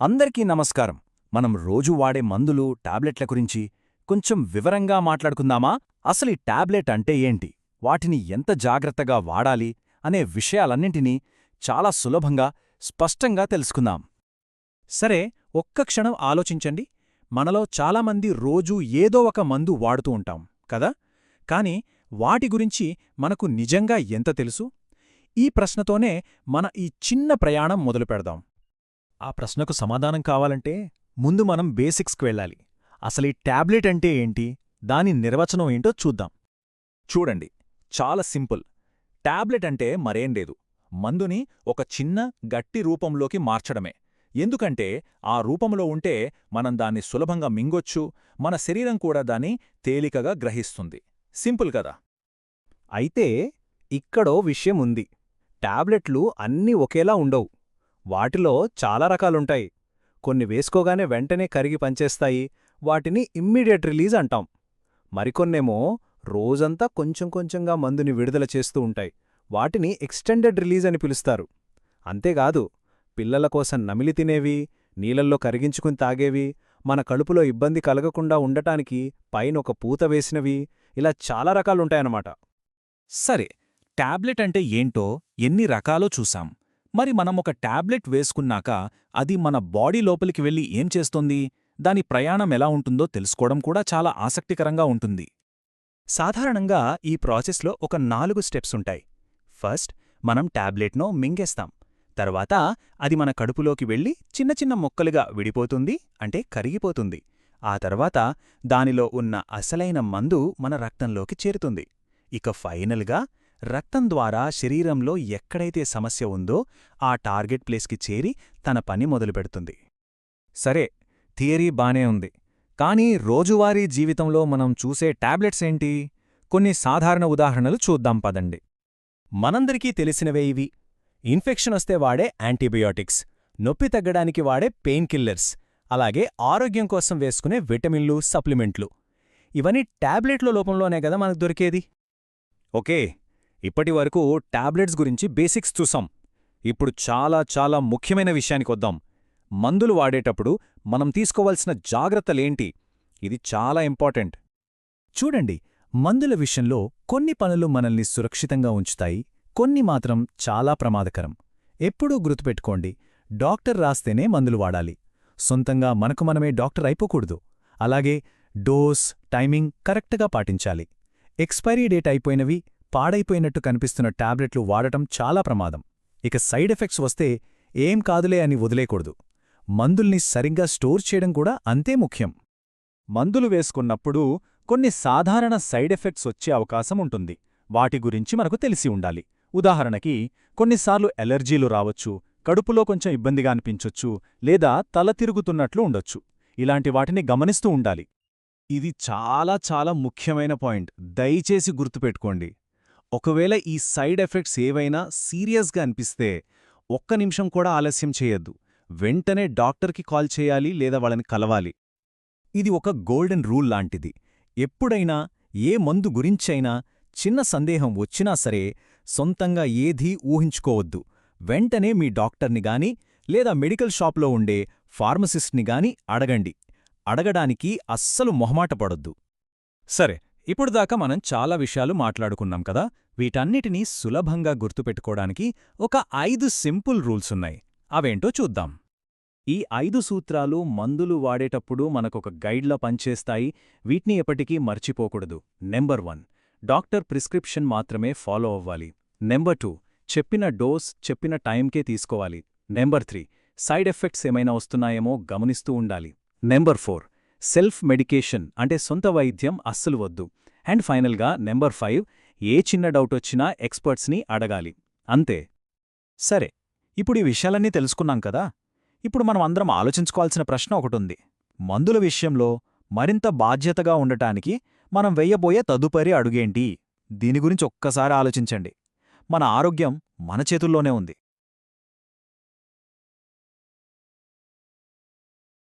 అందరికీ నమస్కారం. మనం రోజు వాడే మందులు టాబ్లెట్ల గురించి కొంచెం వివరంగా మాట్లాడుకుందామా? అసలు ఈ టాబ్లెట్ అంటే ఏంటి? వాటిని ఎంత జాగ్రత్తగా వాడాలి అనే విషయాలన్నింటినీ చాలా సులభంగా స్పష్టంగా తెలుసుకుందాం. సరే ఒక్క క్షణం ఆలోచించండి. మనలో చాలామంది రోజూ ఏదో ఒక మందు వాడుతూ ఉంటాం కదా? కాని వాటి గురించి మనకు నిజంగా ఎంత తెలుసు? ఈ ప్రశ్నతోనే మన ఈ చిన్న ప్రయాణం మొదలుపెడదాం. ఆ ప్రశ్నకు సమాధానం కావాలంటే ముందు మనం బేసిక్స్కి వెళ్ళాలి. అసలీ ట్యాబ్లెట్ టాబ్లెట్ అంటే ఏంటి? దాని నిర్వచనం ఏంటో చూద్దాం. చూడండి. చాలా సింపుల్. టాబ్లెట్ అంటే మరేం లేదు. మందుని ఒక చిన్న గట్టి రూపంలోకి మార్చడమే. ఎందుకంటే ఆ రూపంలో ఉంటే మనం దాన్ని సులభంగా మింగొచ్చు మన శరీరం కూడా దాన్ని తేలికగా గ్రహిస్తుంది. సింపుల్ కదా? అయితే ఇక్కడో విషయం ఉంది. టాబ్లెట్లు అన్నీ ఒకేలా ఉండవు. వాటిలో చాలా రకాలుంటాయి. కొన్ని వేసుకోగానే వెంటనే కరిగి పనిచేస్తాయి వాటిని ఇమ్మీడియట్ రిలీజ్ అంటాం. మరికొన్నేమో రోజంతా కొంచెం కొంచెంగా మందుని విడుదల చేస్తూ ఉంటాయి. వాటిని ఎక్స్టెండెడ్ రిలీజ్ అని పిలుస్తారు. అంతేకాదు పిల్లల కోసం నమిలి తినేవి నీళ్ళల్లో కరిగించుకుని తాగేవి మన కడుపులో ఇబ్బంది కలగకుండా ఉండటానికి పైన ఒక పూత వేసినవి ఇలా చాలా రకాలుంటాయన్నమాట. సరే టాబ్లెట్ అంటే ఏంటో ఎన్ని రకాలో చూసాం. మరి మనం ఒక టాబ్లెట్ వేసుకున్నాక అది మన బాడీ లోపలికి వెళ్ళి ఏం చేస్తోంది? దాని ప్రయాణం ఎలా ఉంటుందో తెలుసుకోవడం కూడా చాలా ఆసక్తికరంగా ఉంటుంది. సాధారణంగా ఈ ప్రాసెస్లో ఒక నాలుగు స్టెప్స్ ఉంటాయి. ఫస్ట్ మనం టాబ్లెట్ను మింగేస్తాం. తర్వాత అది మన కడుపులోకి వెళ్ళి చిన్న చిన్న మొక్కలుగా విడిపోతుంది అంటే కరిగిపోతుంది. ఆ తర్వాత దానిలో ఉన్న అసలైన మందు మన రక్తంలోకి చేరుతుంది. ఇక ఫైనల్గా రక్తం ద్వారా శరీరంలో ఎక్కడైతే సమస్య ఉందో ఆ టార్గెట్ ప్లేస్కి చేరి తన పని మొదలుపెడుతుంది. సరే థియరీ బానే ఉంది. కానీ రోజువారీ జీవితంలో మనం చూసే టాబ్లెట్స్ ఏంటి? కొన్ని సాధారణ ఉదాహరణలు చూద్దాం పదండి. మనందరికీ తెలిసినవే ఇవి. ఇన్ఫెక్షన్ వస్తే వాడే యాంటీబయాటిక్స్ నొప్పి తగ్గడానికి వాడే పెయిన్ కిల్లర్స్ అలాగే ఆరోగ్యం కోసం వేసుకునే విటమిన్లు సప్లిమెంట్లు. ఇవన్నీ టాబ్లెట్ల లోపంలోనే కదా మనకు దొరికేది? ఓకే ఇప్పటి వరకు టాబ్లెట్స్ గురించి బేసిక్స్ చూసాం. ఇప్పుడు చాలా చాలా ముఖ్యమైన విషయానికొద్దాం మందులు వాడేటప్పుడు మనం తీసుకోవాల్సిన జాగ్రత్తలేంటి? ఇది చాలా ఇంపార్టెంట్. చూడండి మందుల విషయంలో కొన్ని పనులు మనల్ని సురక్షితంగా ఉంచుతాయి కొన్ని మాత్రం చాలా ప్రమాదకరం. ఎప్పుడూ గుర్తుపెట్టుకోండి డాక్టర్ రాస్తేనే మందులు వాడాలి. సొంతంగా మనకు మనమే డాక్టర్ అయిపోకూడదు. అలాగే డోస్ టైమింగ్ కరెక్ట్గా పాటించాలి. ఎక్స్పైరీ డేట్ అయిపోయినవి పాడైపోయినట్టు కనిపిస్తున్న టాబ్లెట్లు వాడటం చాలా ప్రమాదం. ఇక సైడ్ ఎఫెక్ట్స్ వస్తే ఏం కాదులే అని వదిలేకూడదు మందుల్ని సరిగ్గా స్టోర్ చేయడం కూడా అంతే ముఖ్యం. మందులు వేసుకున్నప్పుడు కొన్ని సాధారణ సైడ్ ఎఫెక్ట్స్ వచ్చే అవకాశం ఉంటుంది. వాటి గురించి మనకు తెలిసి ఉండాలి. ఉదాహరణకి కొన్నిసార్లు ఎలర్జీలు రావచ్చు కడుపులో కొంచెం ఇబ్బందిగా అనిపించొచ్చు లేదా తల తిరుగుతున్నట్లు ఉండొచ్చు. ఇలాంటి వాటిని గమనిస్తూ ఉండాలి. ఇది చాలా చాలా ముఖ్యమైన పాయింట్. దయచేసి గుర్తుపెట్టుకోండి. ఒకవేళ ఈ సైడ్ ఎఫెక్ట్స్ ఏవైనా సీరియస్గా అనిపిస్తే ఒక్క నిమిషం కూడా ఆలస్యం చేయొద్దు. వెంటనే డాక్టర్కి కాల్ చేయాలి లేదా వాళ్ళని కలవాలి. ఇది ఒక గోల్డెన్ రూల్ లాంటిది. ఎప్పుడైనా ఏ మందు గురించైనా చిన్న సందేహం వచ్చినా సరే సొంతంగా ఏదీ ఊహించుకోవద్దు. వెంటనే మీ డాక్టర్ని గాని లేదా మెడికల్ షాప్లో ఉండే ఫార్మసిస్ట్ని గాని అడగండి. అడగడానికి అస్సలు మొహమాటపడొద్దు సరే ఇప్పుడు దాకా మనం చాలా విషయాలు మాట్లాడుకున్నాం కదా. వీటన్నిటినీ సులభంగా గుర్తుపెట్టుకోవడానికి ఒక ఐదు సింపుల్ రూల్స్ ఉన్నాయి. అవేంటో చూద్దాం. ఈ ఐదు సూత్రాలు మందులు వాడేటప్పుడు మనకొక గైడ్లా పనిచేస్తాయి. వీటిని ఎప్పటికీ మర్చిపోకూడదు. నెంబర్ వన్ డాక్టర్ ప్రిస్క్రిప్షన్ మాత్రమే ఫాలో అవ్వాలి. నెంబర్ టూ చెప్పిన డోస్ చెప్పిన టైంకే తీసుకోవాలి. నెంబర్ త్రీ సైడ్ ఎఫెక్ట్స్ ఏమైనా వస్తున్నాయేమో గమనిస్తూ ఉండాలి. నెంబర్ ఫోర్ సెల్ఫ్ మెడికేషన్ అంటే సొంత వైద్యం అస్సలు వద్దు. అండ్ ఫైనల్గా నెంబర్ ఫైవ్ ఏ చిన్న డౌట్ వచ్చినా ఎక్స్పర్ట్స్ని అడగాలి. అంతే. సరే ఇప్పుడు ఈ విషయాలన్నీ తెలుసుకున్నాం కదా? ఇప్పుడు మనం అందరం ఆలోచించుకోవాల్సిన ప్రశ్న ఒకటుంది. మందుల విషయంలో మరింత బాధ్యతగా ఉండటానికి మనం వెయ్యబోయే తదుపరి అడుగేంటి? దీని గురించి ఒక్కసారి ఆలోచించండి. మన ఆరోగ్యం మన చేతుల్లోనే ఉంది.